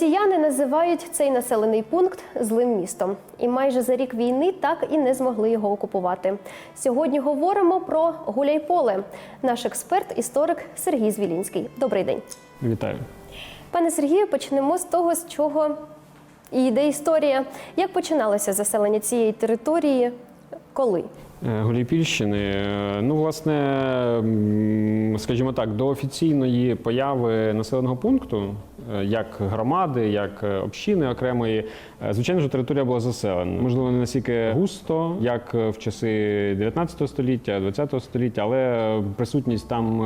Росіяни називають цей населений пункт злим містом, і майже за рік війни так і не змогли його окупувати. Сьогодні говоримо про Гуляйполе. Наш експерт, історик Сергій Звілінський. Добрий день, Вітаю. пане Сергію. Почнемо з того, з чого і йде історія. Як починалося заселення цієї території? Коли? Е, Е, Ну, власне, скажімо так, до офіційної появи населеного пункту, е, як громади, як общини окремої, звичайно ж, територія була заселена. Можливо, не настільки густо, як в часи 19 століття, 20 століття, але присутність там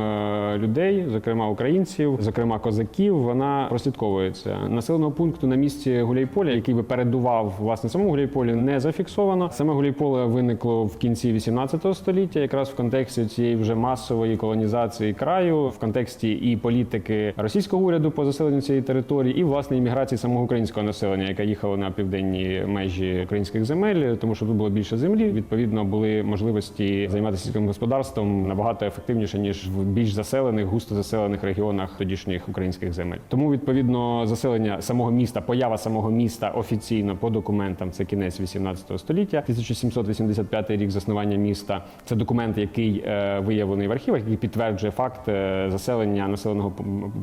людей, зокрема українців, зокрема козаків, вона прослідковується. Населеного пункту на місці Гуляйполя, який би передував власне самому Гуляйполі, не зафіксовано. Саме Гуляйполе виникло в кінці 18 століття, якраз в контексті цієї вже масової колонізації краю, в контексті і політики російського уряду по заселенню цієї території, і власне імміграції самого українського населення, яке їхало на південні межі українських земель, тому що тут було більше землі. Відповідно, були можливості займатися сільським господарством набагато ефективніше ніж в більш заселених, густо заселених регіонах тодішніх українських земель. Тому відповідно заселення самого міста, поява самого міста офіційно по документам це кінець 18 століття, 1785 рік заснування міста. Це документ, який е, виявлений в архівах, який підтверджує факт е, заселення населеного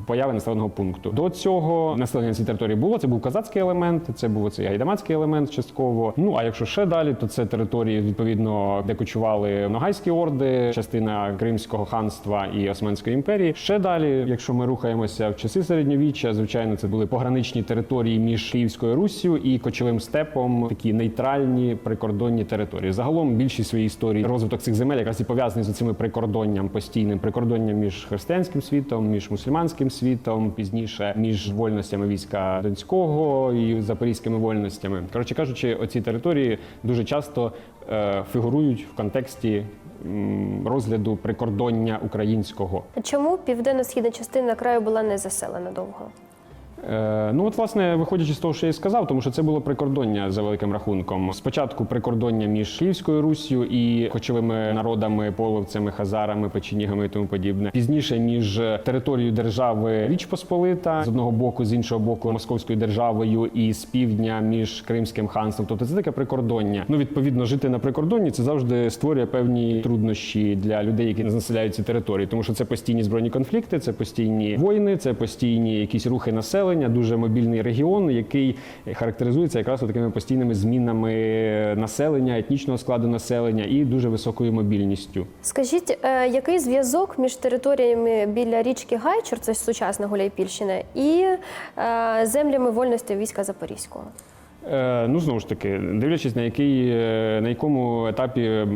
появи населеного пункту. До цього населення на цій території було. Це був казацький елемент, це був цей гайдамацький елемент частково. Ну а якщо ще далі, то це території відповідно, де кочували ногайські орди, частина Кримського ханства і Османської імперії. Ще далі, якщо ми рухаємося в часи середньовіччя, звичайно, це були пограничні території між Київською Руссю і кочовим степом, такі нейтральні прикордонні території. Загалом більшість своєї історії розвиток цих земель якраз і пов'язаний з цими прикордонням, постійним прикордонням між християнським світом, між мусульманським світом, пізніше між вольностями війська Донського і запорізькими вольностями. Коротше кажучи, оці території дуже часто е, фігурують в контексті розгляду прикордоння українського. Чому південно-східна частина краю була не заселена довго? Е, ну от, власне, виходячи з того, що я і сказав, тому що це було прикордоння за великим рахунком. Спочатку прикордоння між Київською Руссю і кочовими народами, половцями, хазарами, печенігами і тому подібне. Пізніше між територією держави Річ Посполита з одного боку, з іншого боку, московською державою, і з півдня між Кримським ханством. Тобто це таке прикордоння. Ну відповідно, жити на прикордонні це завжди створює певні труднощі для людей, які населяють ці території, тому що це постійні збройні конфлікти, це постійні війни, це постійні якісь рухи населення, дуже мобільний регіон, який характеризується якраз такими постійними змінами населення, етнічного складу населення і дуже високою мобільністю. Скажіть, е, який зв'язок між територіями біля річки Гайчур, це сучасна Гуляйпільщина, і е, землями вольності війська Запорізького? Е, Ну знову ж таки, дивлячись на який е, на якому етапі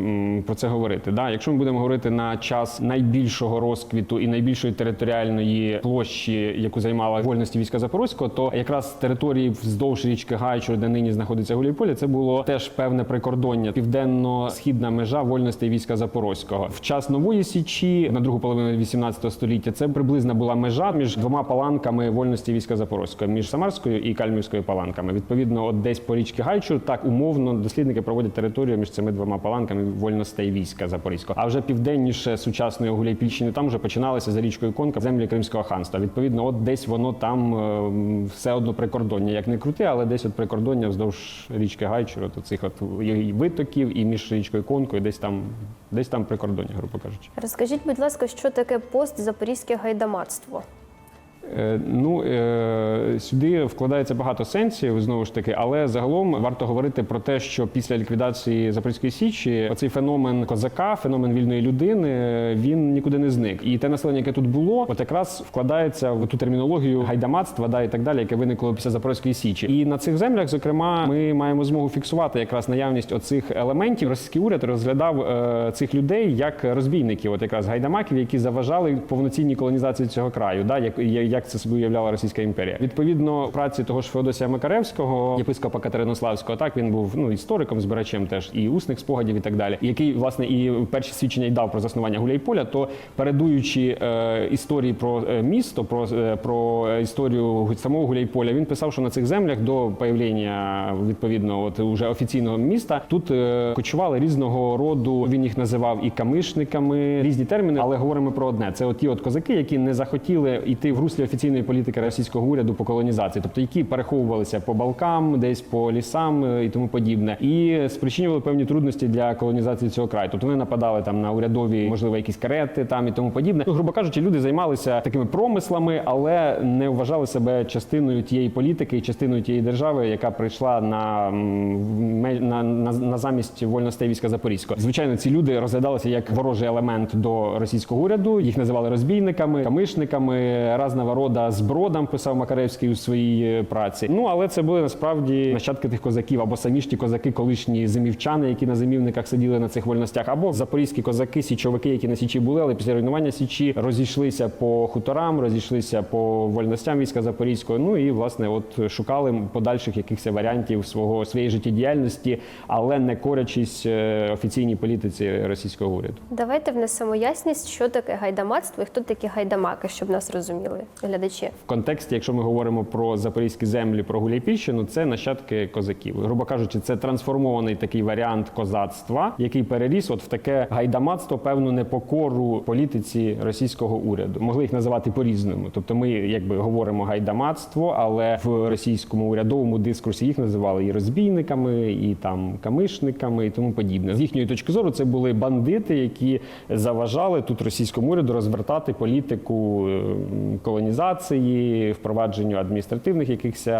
про це говорити. Да, якщо ми будемо говорити на час найбільшого розквіту і найбільшої територіальної площі, яку займала вольності війська Запорозького, то якраз території вздовж річки Гайчур, де нині знаходиться Гулійполі, це було теж певне прикордоння, південно-східна межа вольностей війська Запорозького. В час нової січі на другу половину 18 століття це приблизна була межа між двома паланками вольності війська Запорозького, між Самарською і Кальмівською паланками. Відповідно, десь по річці Гайчур, так умовно дослідники проводять територію між цими двома паланками вольностей війська Запорізького. А вже південніше сучасної Гуляйпільщини там вже починалися за річкою Конка землі Кримського ханства. Відповідно, от десь воно там е, все одно прикордоння, як не крути, але десь от прикордоння вздовж річки Гайчур, от цих от витоків і між річкою Конкою, десь там, десь там прикордоння, грубо кажучи. Розкажіть, будь ласка, що таке пост Запорізьке гайдамацтво? Е, Ну е, сюди вкладається багато сенсів знову ж таки, але загалом варто говорити про те, що після ліквідації Запорізької січі оцей феномен козака, феномен вільної людини, він нікуди не зник. І те населення, яке тут було, от якраз вкладається в ту термінологію гайдамацтва, да і так далі, яке виникло після Запорізької січі. І на цих землях, зокрема, ми маємо змогу фіксувати якраз наявність оцих елементів. Російський уряд розглядав е, цих людей як розбійників, от якраз гайдамаків, які заважали повноцінній колонізації цього краю, да як як це собі уявляла Російська імперія. Відповідно, праці того ж Феодосія Макаревського, єпископа Катеринославського, так він був ну істориком, збирачем теж і усних спогадів, і так далі, який власне і перші свідчення й дав про заснування Гуляйполя, то передуючи е, історії про е, місто, про, е, про історію самого Гуляйполя, він писав, що на цих землях до появлення відповідно от уже офіційного міста тут е, кочували різного роду. Він їх називав і камишниками, різні терміни, але говоримо про одне: це от ті от козаки, які не захотіли йти в руслі офіційної політики російського уряду по колонізації, тобто які переховувалися по балкам, десь по лісам е, і тому подібне, і спричинювали певні трудності для колонізації цього краю. Тобто вони нападали там на урядові, можливо, якісь карети там і тому подібне. Ну, грубо кажучи, люди займалися такими промислами, але не вважали себе частиною тієї політики частиною тієї держави, яка прийшла на, на, на, на замість вольностей війська Запорізького. Звичайно, ці люди розглядалися як ворожий елемент до російського уряду. Їх називали розбійниками, камишниками, разного рода збродам, писав Макаревський у своїй е, праці. Ну але це були насправді нащадки тих козаків або самі ж ті козаки, колишні зимівчани, які на зимівниках сиділи на цих вольностях, або запорізькі козаки, січовики, які на січі були, але після руйнування січі розійшлися по хуторам, розійшлися по вольностям війська Запорізького. Ну і власне, от шукали подальших якихось варіантів свого своєї життєдіяльності, але не корячись е, офіційній політиці російського уряду. Давайте внесемо ясність, що таке гайдамацтво і хто такі гайдамаки, щоб нас розуміли глядачі. В контексті, якщо ми говоримо про запорізькі землі, про Гуляйпільщину, це нащадки козаків. Грубо кажучи, це трансформований такий варіант козацтва, який переріс от в таке гайдамацтво, певну непокору політиці російського уряду. Могли їх називати по-різному. Тобто, ми якби говоримо гайдамацтво, але в російському урядовому дискурсі їх називали і розбійниками, і там камишниками, і тому подібне. З їхньої точки зору, це були бандити, які заважали тут російському уряду розвертати політику е, колонізації, впровадженню адміністративних якихось е,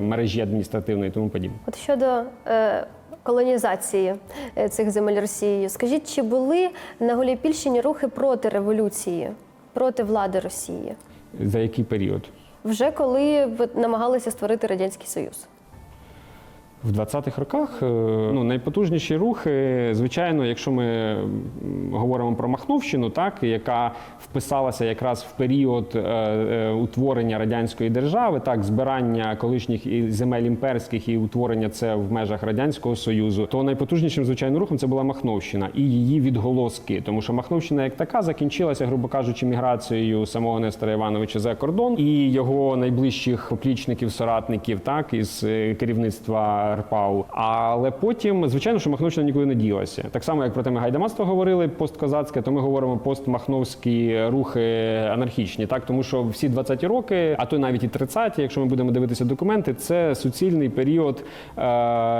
мережі адміністративної і тому подібне. От щодо е, колонізації е, цих земель Росією, скажіть, чи були на Голіпільщині рухи проти революції, проти влади Росії? За який період? Вже коли намагалися створити радянський союз? В 20-х роках е, ну, найпотужніші рухи, звичайно, якщо ми говоримо про Махновщину, так, яка вписалася якраз в період е, е, утворення радянської держави, так, збирання колишніх земель імперських і утворення це в межах Радянського Союзу, то найпотужнішим, звичайно, рухом це була Махновщина і її відголоски. Тому що Махновщина як така закінчилася, грубо кажучи, міграцією самого Нестора Івановича за кордон і його найближчих поплічників, соратників, так, із керівництва РПАУ. Але потім, звичайно, що Махновщина нікуди не ділася. Так само, як про теми гайдамацтво говорили посткозацьке, то ми говоримо постмахновські рухи анархічні, так тому що всі 20-ті роки, а то навіть і 30-ті, якщо ми будемо дивитися документи, це суцільний період е,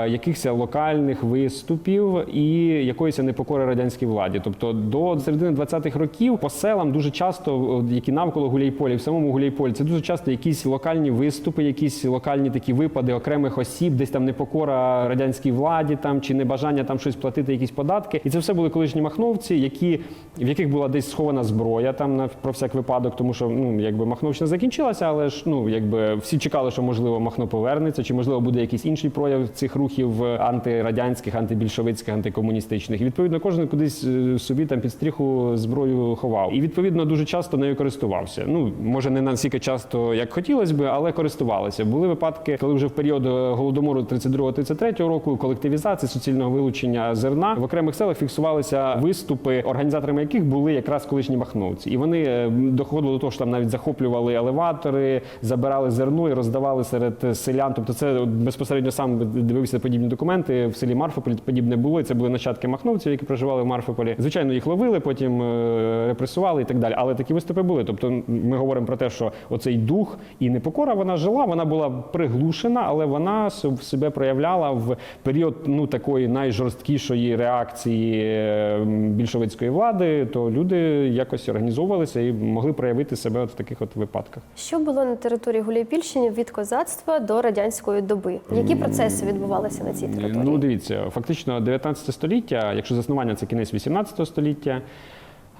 якихось локальних виступів і якоїсь непокори радянській владі. Тобто до середини 20-х років по селам дуже часто, які навколо Гуляйполі, в самому Гуляйполі, це дуже часто якісь локальні виступи, якісь локальні такі випади окремих осіб, десь там непокора радянській владі, там чи небажання там щось платити, якісь податки. І це все були колишні махновці, які в яких була десь схована зброя там на про всяк випадок, тому що ну якби Махновщина закінчилася, але ж ну якби всі чекали, що можливо Махно повернеться, чи можливо буде якийсь інший прояв цих рухів антирадянських, антибільшовицьких, антикомуністичних. І відповідно кожен кудись е, собі там під стріху зброю ховав. І відповідно дуже часто нею користувався. Ну може не настільки часто, як хотілося би, але користувалися. Були випадки, коли вже в період е, голодомору 32-33 року колективізації суцільного вилучення зерна в окремих селах фіксувалися виступи, організаторами яких були якраз колишні махновці, і вони е, доходили до того, що там навіть захоплювали елеватори, забирали зерно і роздавали серед селян. Тобто, це безпосередньо сам дивився подібні документи в селі Марфополі. Подібне було. І це були нащадки махновців, які проживали в Марфополі. Звичайно, їх ловили, потім е, репресували і так далі. Але такі виступи були. Тобто, ми говоримо про те, що оцей дух і непокора вона жила, вона була приглушена, але вона с- себе проявляла в період ну такої найжорсткішої реакції е, більшовицької влади. То люди якось організовувалися і могли проявити себе от в таких от випадках. Що було на території Гуляйпільщини від козацтва до радянської доби? Які процеси відбувалися на цій території? Ну, дивіться, фактично 19 століття, якщо заснування це кінець 18 століття.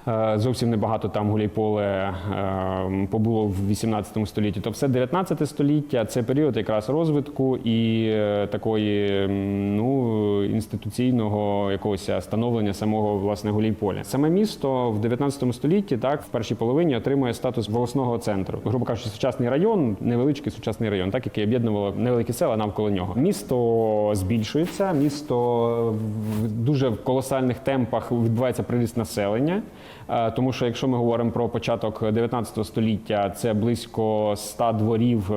Е, Зовсім небагато там гуляйполе е, побуло в 18 столітті. То все 19 століття це період якраз розвитку і е, такої ну, інституційного якогось становлення самого власне гуляйполя. Саме місто в 19 столітті, так в першій половині отримує статус волосного центру. Грубо кажучи, сучасний район, невеличкий сучасний район, так який об'єднувало невеликі села навколо нього. Місто збільшується, місто в дуже колосальних темпах відбувається приріст населення. Е, Тому що якщо ми говоримо про початок 19 століття, це близько 100 дворів е,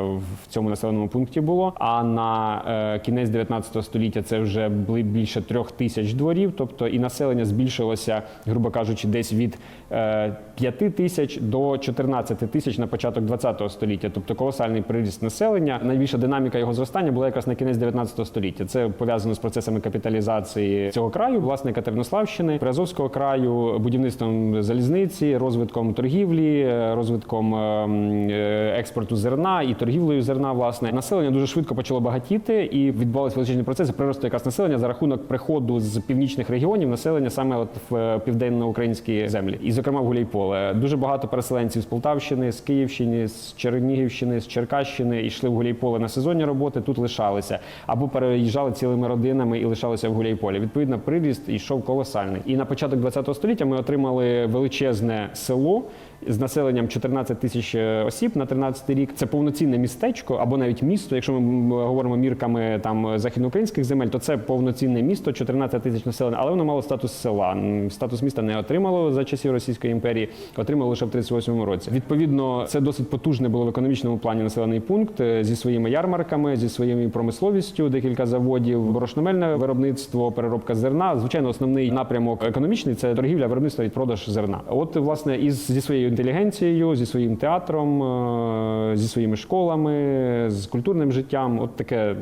в цьому населеному пункті було. А на е, кінець 19 століття це вже більше трьох тисяч дворів. Тобто і населення збільшилося, грубо кажучи, десь від 5 тисяч до 14 тисяч на початок 20 століття. Тобто колосальний приріст населення. Найбільша динаміка його зростання була якраз на кінець 19 століття. Це пов'язано з процесами капіталізації цього краю, власне Катеринославщини, Приазовського краю, будівництвом залізниці, розвитком торгівлі, е, розвитком е, м, е, експорту зерна і торгівлею зерна. Власне населення дуже швидко почало багатіти і відбувалися величезні процеси приросту якраз населення за рахунок приходу з північних регіонів населення саме от в е, південно-українські землі, і зокрема в Гуляйполе. Дуже багато переселенців з Полтавщини, з Київщини, з Чернігівщини, з Черкащини йшли в Гуляйполе на сезонні роботи. Тут лишалися або переїжджали цілими родинами і лишалися в Гуляйполі. Відповідно, приріст йшов колосальний. І на початок ХХ століття ми отримали величезне село. З населенням 14 тисяч е, осіб на 13 рік це повноцінне містечко або навіть місто. Якщо ми говоримо мірками там західноукраїнських земель, то це повноцінне місто, 14 тисяч населення, але воно мало статус села. Статус міста не отримало за часів Російської імперії, отримало лише в 38 році. Відповідно, це досить потужне було в економічному плані населений пункт е, зі своїми ярмарками, зі своєю промисловістю, декілька заводів, борошномельне виробництво, переробка зерна. Звичайно, основний напрямок економічний це торгівля, виробництво і продаж зерна. От власне із зі своєю інтелігенцією, зі своїм театром, е, зі своїми школами, з культурним життям, от таке.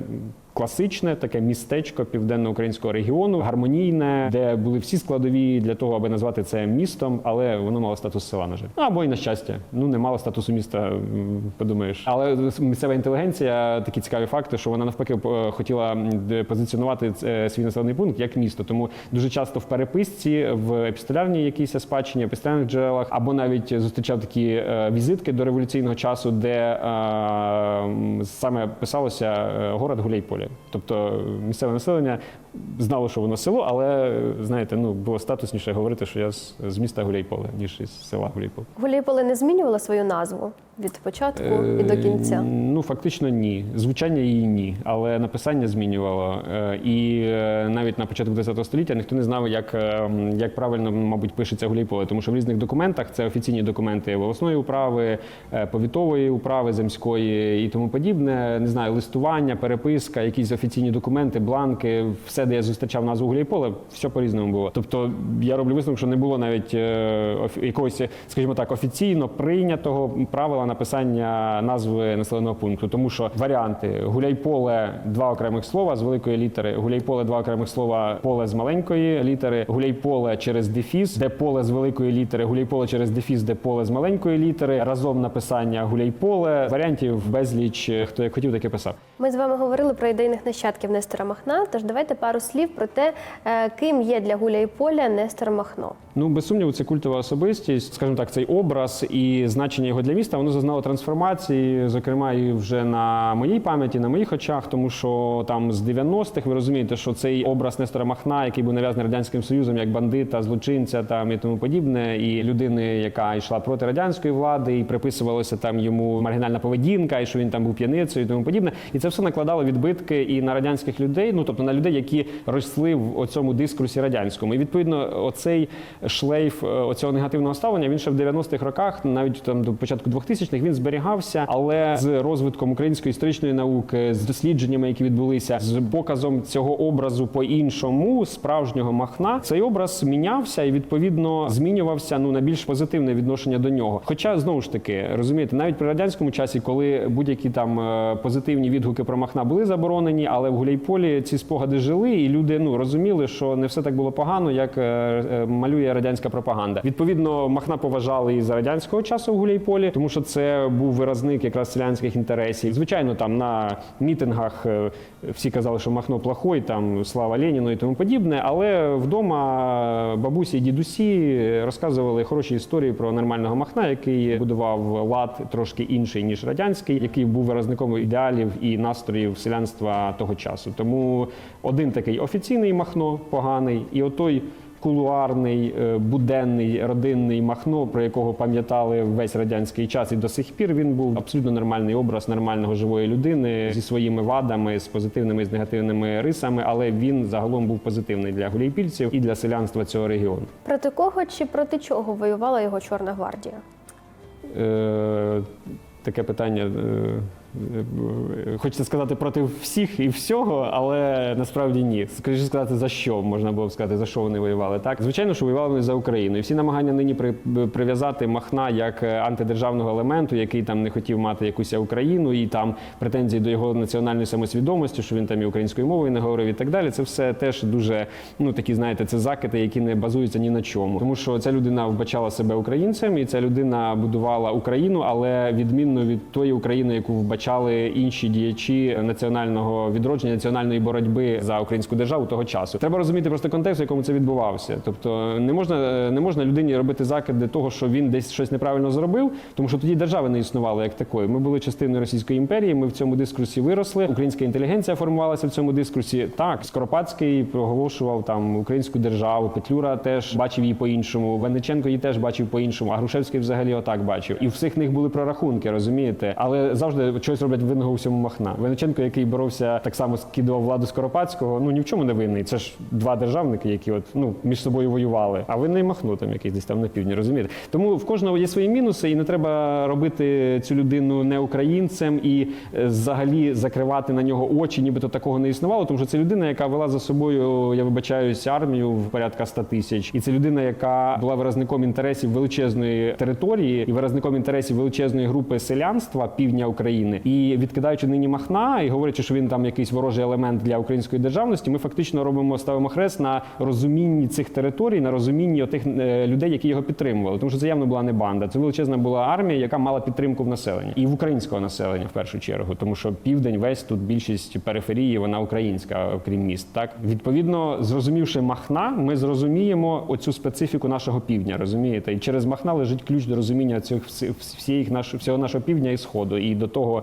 Класичне таке містечко південно-українського регіону, гармонійне, де були всі складові для того, аби назвати це містом, але воно мало статус села, на жаль. Ну, або й на щастя. Ну не мало статусу міста, подумаєш. Але місцева інтелігенція, такі цікаві факти, що вона навпаки е, хотіла позиціонувати е, свій населений пункт як місто. Тому дуже часто в переписці, в епістолярній якійсь спадщині, епістолярних джерелах, або навіть зустрічав такі е, візитки до революційного часу, де саме писалося город Гуляйполі. Тобто місцеве населення знало, що воно село, але знаєте, ну було статусніше говорити, що я з, з міста Гуляйполе, ніж із села Гуляйполе. Гуляйполе не змінювало свою назву від початку і до кінця. Е, Ну фактично ні. Звучання її ні, але написання змінювало. Е, І е, навіть на початку ХХ століття ніхто не знав, як, е, як правильно, мабуть, пишеться Гуляйполе, тому що в різних документах це офіційні документи волосної управи, е, повітової управи земської і тому подібне. Не знаю, листування, переписка, якісь офіційні документи, бланки, все, де я зустрічав назву Гуляйполе, все по-різному було. Тобто я роблю висновок, що не було навіть е, якогось, скажімо так, офіційно прийнятого правила написання назви населеного пункту, тому що варіанти Гуляйполе два окремих слова з великої літери, Гуляйполе два окремих слова, поле з маленької літери, Гуляйполе через дефіс, де поле з великої літери, Гуляйполе через дефіс, де поле з маленької літери, разом написання Гуляйполе. Варіантів безліч, хто як хотів, таке писав. Ми з вами говорили про ідейних нащадків Нестора Махна. Тож давайте пару слів про те, е, ким є для Гуляйполя Нестор Махно. Ну, без сумніву, це культова особистість, скажімо так, цей образ і значення його для міста воно зазнало трансформації, зокрема, і вже на моїй пам'яті, на моїх очах, тому що там з 90-х ви розумієте, що цей образ Нестора Махна, який був нав'язаний радянським союзом, як бандита, злочинця там і тому подібне, і людини, яка йшла проти радянської влади, і приписувалося там йому маргінальна поведінка, і що він там був п'яницею і тому подібне. І це все накладало відбитки і на радянських людей, ну тобто на людей, які росли в оцьому дискурсі радянському. І відповідно, оцей шлейф е, оцього негативного ставлення він ще в 90-х роках, навіть там до початку 2000-х, він зберігався, але з розвитком української історичної науки, з дослідженнями, які відбулися, з показом цього образу по-іншому, справжнього махна, цей образ мінявся і відповідно змінювався ну на більш позитивне відношення до нього. Хоча знову ж таки розумієте, навіть при радянському часі, коли будь-які там е, позитивні відгуки про махна були заборонені, але в Гуляйполі ці спогади жили, і люди ну розуміли, що не все так було погано, як е, малює радянська пропаганда. Відповідно, махна поважали і за радянського часу в Гуляйполі, тому що це був виразник якраз селянських інтересів. Звичайно, там на мітингах е, всі казали, що махно плохой, там слава Леніну і тому подібне. Але вдома бабусі і дідусі розказували хороші історії про нормального махна, який будував лад трошки інший ніж радянський, який був виразником ідеалів і настроїв селянства того часу. Тому один такий офіційний махно поганий, і отой кулуарний, е, буденний, родинний Махно, про якого пам'ятали весь радянський час, і до сих пір він був абсолютно нормальний образ нормального живої людини зі своїми вадами, з позитивними і з негативними рисами, але він загалом був позитивний для гуляйпільців і для селянства цього регіону. Проти кого чи проти чого воювала його Чорна гвардія? Е, таке питання. е, е, Хочеться сказати проти всіх і всього, але насправді ні. Скоріше сказати, за що можна було б сказати, за що вони воювали. Так, звичайно, що воювали вони за Україну. І всі намагання нині при, прив'язати Махна як е, антидержавного елементу, який там не хотів мати якусь Україну, і там претензії до його національної самосвідомості, що він там і українською мовою не говорив, і так далі. Це все теж дуже ну такі, знаєте, це закити, які не базуються ні на чому. Тому що ця людина вбачала себе українцем, і ця людина будувала Україну, але відмінно від тої України, яку вбачали інші діячі національного відродження, національної боротьби за українську державу того часу. Треба розуміти просто контекст, в якому це відбувався. Тобто не можна не можна людині робити закиди того, що він десь щось неправильно зробив, тому що тоді держави не існувало як такої. Ми були частиною Російської імперії. Ми в цьому дискурсі виросли. Українська інтелігенція формувалася в цьому дискурсі. Так, Скоропадський проголошував там українську державу. Петлюра теж бачив її по-іншому. Вениченко її теж бачив по-іншому. А Грушевський взагалі отак бачив. І всіх них були прорахунки, розумієте? Але завжди щось роблять винного у всьому махна. Вениченко, який боровся так само скидував владу Скоропадського. Ну ні в чому не винний. Це ж два державники, які от ну між собою воювали. А винний махно там якийсь десь там на півдні, розумієте? Тому в кожного є свої мінуси, і не треба робити цю людину не українцем і е, взагалі закривати на нього очі, нібито такого не існувало. Тому що це людина, яка вела за собою, я вибачаюсь, армію в порядка 100 тисяч, і це людина, яка була виразником інтересів величезної території і виразником інтересів величезної групи селянства півдня України. І відкидаючи нині Махна і говорячи, що він там якийсь ворожий елемент для української державності, ми фактично робимо ставимо хрест на розумінні цих територій, на розумінні тих людей, які його підтримували. Тому що це явно була не банда. Це величезна була армія, яка мала підтримку в населенні і в українського населення в першу чергу, тому що південь весь тут більшість периферії, вона українська, окрім міст. Так відповідно, зрозумівши Махна, ми зрозуміємо оцю специфіку нашого півдня. Розумієте, і через Махна лежить ключ до розуміння цих всіх наш, всього нашого півдня і сходу, і до того, е,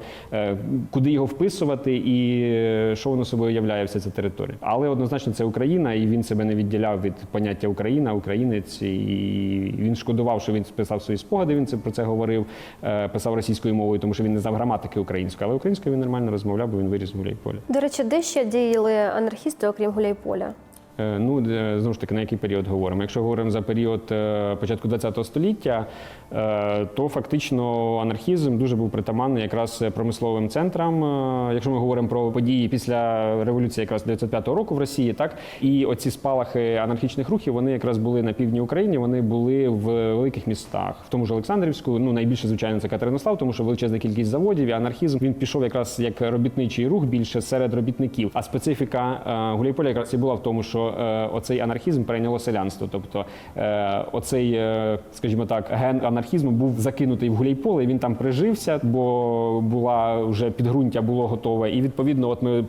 куди його вписувати, і е, що воно собою являє вся ця територія. Але однозначно це Україна, і він себе не відділяв від поняття Україна, українець, і він шкодував, що він писав свої спогади. Він це про це говорив, е, писав російською мовою, тому що він не знав граматики української, але українською він нормально розмовляв, бо він виріс в Гуляйполі. До речі, де ще діяли анархісти, окрім Гуляйполя? Е, Ну, е, знову ж таки, на який період говоримо? Якщо говоримо за період е, початку ХХ століття, то фактично анархізм дуже був притаманний якраз промисловим центрам. Якщо ми говоримо про події після революції, якраз 95-го року в Росії, так і оці спалахи анархічних рухів, вони якраз були на півдні України, вони були в великих містах, в тому ж Олександрівську. Ну найбільше звичайно це Катеринослав, тому що величезна кількість заводів і анархізм він пішов якраз як робітничий рух більше серед робітників. А специфіка Гуляйполя якраз і була в тому, що е, оцей анархізм прийняло селянство. Тобто е, оцей, е, скажімо так, ген анархізму був закинутий в Гуляйполе, і він там прижився, бо була вже підґрунтя було готове. І відповідно, от ми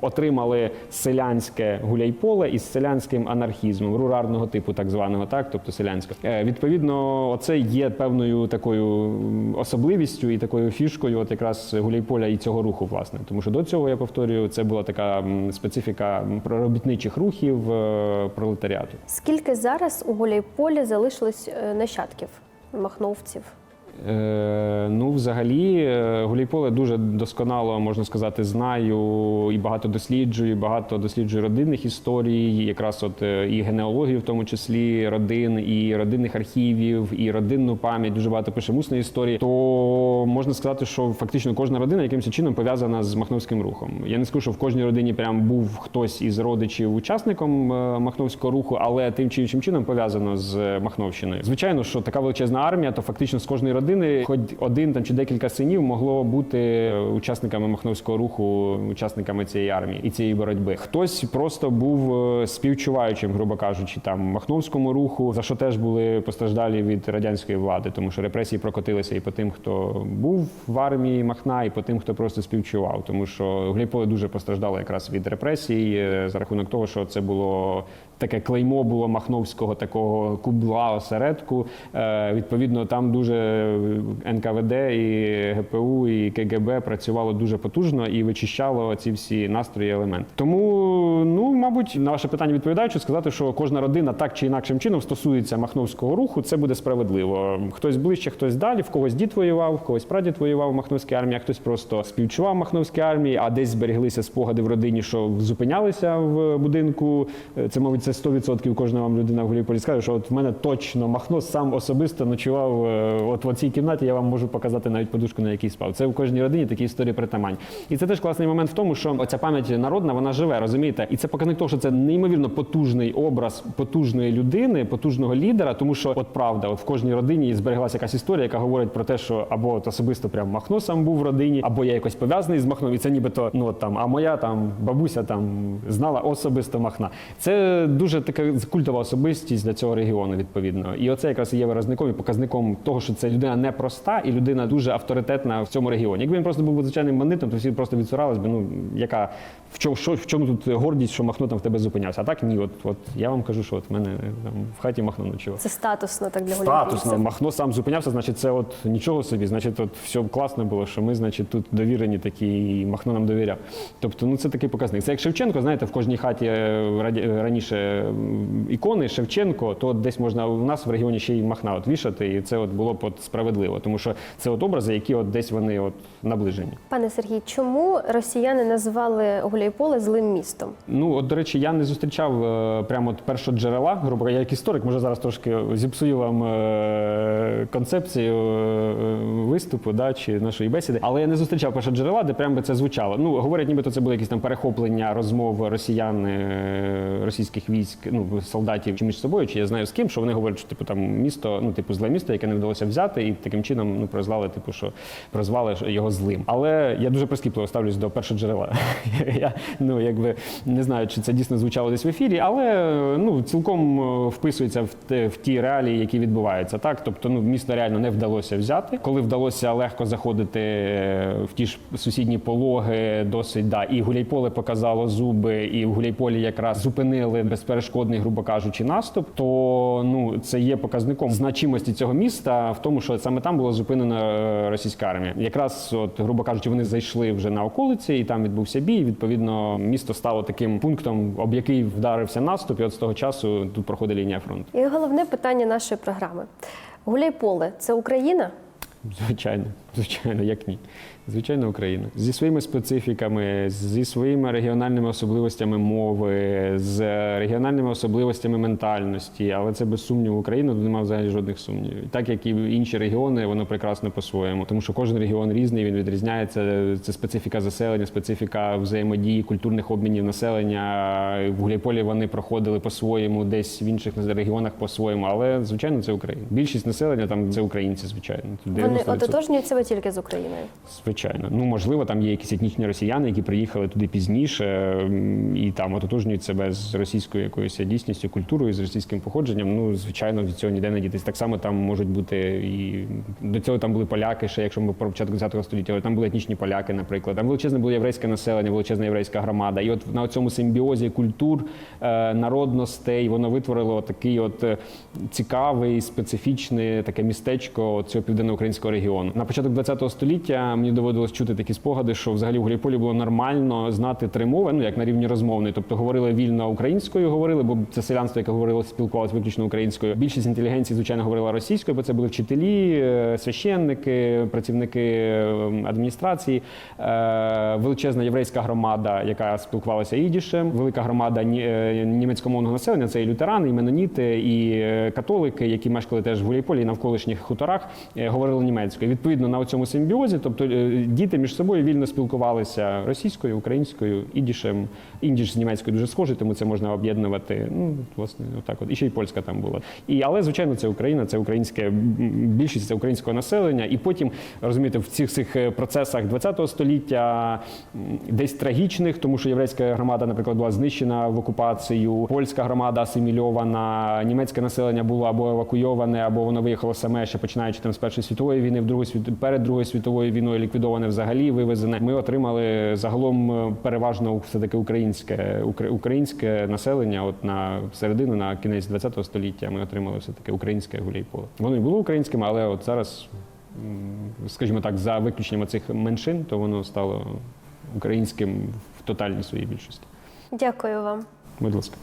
отримали селянське Гуляйполе із селянським анархізмом, рурарного типу, так званого, так, тобто селянського. Відповідно, оце є певною такою особливістю і такою фішкою, от якраз Гуляйполя і цього руху, власне. Тому що до цього я повторюю, це була така специфіка проробітничих рухів е, пролетаріату. Скільки зараз у Гуляйполі залишилось е, нащадків махновців? Е, ну, взагалі, е, Гуляйполе дуже досконало, можна сказати, знаю і багато досліджую, багато досліджую родинних історій, якраз от е, і генеалогію, в тому числі родин, і родинних архівів, і родинну пам'ять. Дуже багато пише усної історії. То можна сказати, що фактично кожна родина якимось чином пов'язана з махновським рухом. Я не скажу, що в кожній родині прям був хтось із родичів учасником махновського руху, але тим чи іншим чином пов'язано з Махновщиною. Звичайно, що така величезна армія, то фактично з кожної родини, хоч один там чи декілька синів, могло бути учасниками махновського руху, учасниками цієї армії і цієї боротьби. Хтось просто був е, співчуваючим, грубо кажучи, там махновському руху, за що теж були постраждалі від радянської влади, тому що репресії прокотилися і по тим, хто був в армії Махна, і по тим, хто просто співчував, тому що Гуляйполе дуже постраждало якраз від репресій е, за рахунок того, що це було таке клеймо було махновського такого кубла осередку. Е, Відповідно, там дуже НКВД і ГПУ і КГБ працювало дуже потужно і вичищало ці всі настрої елементи. Тому, ну мабуть, на ваше питання відповідаючи, сказати, що кожна родина так чи інакшим чином стосується махновського руху, це буде справедливо. Хтось ближче, хтось далі, в когось дід воював, в когось прадід воював в Махновській армії, а хтось просто співчував Махновській армії, а десь зберіглися спогади в родині, що зупинялися в будинку. Е, Це, мабуть, це 100% кожна вам людина в Гуліполі скаже, що от в мене точно Махно сам особисто ночував е, от в цій кімнаті. Я вам можу показати навіть подушку, на якій спав. Це в кожній родині такі історії притамань. І це теж класний момент в тому, що оця пам'ять народна вона живе, розумієте? І це показник того, що це неймовірно потужний образ потужної людини, потужного лідера, тому що от правда, от в кожній родині збереглася якась історія, яка говорить про те, що або от особисто прям Махно сам був в родині, або я якось пов'язаний з Махном, і це нібито ну от там, а моя там бабуся там знала особисто Махна. Це дуже така культова особистість для цього регіону, відповідно. І оце якраз є виразником і показником того, що це людина непроста і людина дуже авторитетна в цьому регіоні. Якби він просто був звичайним бандитом, то всі просто відсурались би. Ну яка в чому, що, в чому тут гордість, що Махно там в тебе зупинявся? А так ні, от, от я вам кажу, що от в мене там в хаті Махно ночував. Це статусно так для Статусно. Махно сам зупинявся, значить, це от нічого собі. Значить, от все класно було, що ми, значить, тут довірені такі, і Махно нам довіряв. Тобто, ну це такий показник. Це як Шевченко, знаєте, в кожній хаті е, е, раніше ікони Шевченко, то десь можна у нас в регіоні ще й Махна от вішати, і це от було б от справедливо, тому що це от образи, які от десь вони от наближені. Пане Сергій, чому росіяни назвали Гуляйполе злим містом? Ну, от, до речі, я не зустрічав е, прямо от першого джерела, грубо я як історик, може зараз трошки зіпсую вам е, концепцію е, виступу да, чи нашої бесіди, але я не зустрічав першого джерела, де прямо це звучало. Ну, говорять, нібито це були якісь там перехоплення розмов росіян, російських військ, ну, солдатів чи між собою, чи я знаю з ким, що вони говорять, що типу там місто, ну, типу, зле місто, яке не вдалося взяти, і таким чином ну, прозвали, типу, що прозвали його злим. Але я дуже прискіпливо ставлюсь до першого джерела. я ну, якби не знаю, чи це дійсно звучало десь в ефірі, але ну, цілком е, вписується в, те, в ті реалії, які відбуваються. Так? Тобто ну, місто реально не вдалося взяти. Коли вдалося легко заходити е, в ті ж сусідні пологи, досить да, і Гуляйполе показало зуби, і в Гуляйполі якраз зупинили безперешкодний, грубо кажучи, наступ, то ну, це є показником значимості цього міста в тому, що саме там була зупинена е, російська армія. Якраз, от, грубо кажучи, вони зайшли вже на околиці, і там відбувся бій. і, Відповідно, місто стало таким пунктом, об який вдарився наступ, і от з того часу тут проходить лінія фронту. І головне питання нашої програми: Гуляйполе це Україна? Звичайно, звичайно, як ні. Звичайно, Україна зі своїми специфіками, зі своїми регіональними особливостями мови, з регіональними особливостями ментальності, але це без сумніву Україна, тут немає взагалі жодних сумнівів. Так як і інші регіони, воно прекрасно по-своєму, тому що кожен регіон різний, він відрізняється. Це специфіка заселення, специфіка взаємодії, культурних обмінів населення. В Гуляйполі вони проходили по-своєму, десь в інших регіонах по-своєму. Але звичайно, це Україна. Більшість населення там це українці, звичайно. Вони 90%. Тільки з Україною. Звичайно, ну можливо, там є якісь етнічні росіяни, які приїхали туди пізніше і там ототожнюють себе з російською якоюсь дійсністю, культурою, з російським походженням. Ну, звичайно, від цього ніде не дітись. Так само там можуть бути і до цього там були поляки, ще якщо ми про початок 10 століття, там були етнічні поляки, наприклад. Там величезне було єврейське населення, величезна єврейська громада. І от на цьому симбіозі культур, е, народностей воно витворило такий от е, цікавий, специфічний таке містечко цього південноукраїнського регіону. На початок 20 століття мені доводилось чути такі спогади, що взагалі в Гуляйполі було нормально знати три мови, ну як на рівні розмовної, тобто говорили вільно українською, говорили, бо це селянство, яке говорило, спілкувалося виключно українською. Більшість інтелігенції, звичайно, говорила російською, бо це були вчителі, е, священники, працівники адміністрації, Е, величезна єврейська громада, яка спілкувалася ідішем, велика громада е, німецькомовного населення. Це і лютерани, і меноніти, і католики, які мешкали теж в Гуляйполі і навколишніх хуторах, говорили німецькою. Відповідно, на цьому симбіозі, тобто е, діти між собою вільно спілкувалися російською, українською, ідішем. Індіш з німецькою дуже схожий, тому це можна об'єднувати. Ну, власне, отак от. І ще й польська там була. І, але, звичайно, це Україна, це українське більшість це українського населення. І потім, розумієте, в цих цих е, процесах ХХ століття десь трагічних, тому що єврейська громада, наприклад, була знищена в окупацію, польська громада асимільована, німецьке населення було або евакуйоване, або воно виїхало саме ще починаючи там з Першої світової війни, в Другу світ... Перед Другою світовою війною ліквідоване взагалі, вивезене. Ми отримали загалом е, переважно все таки українське українське населення. От на середину, на кінець ХХ століття ми отримали все таки українське гуляйполе. Воно і було українським, але от зараз, скажімо так, за виключенням цих меншин, то воно стало українським в тотальній своїй більшості. Дякую вам. Будь ласка.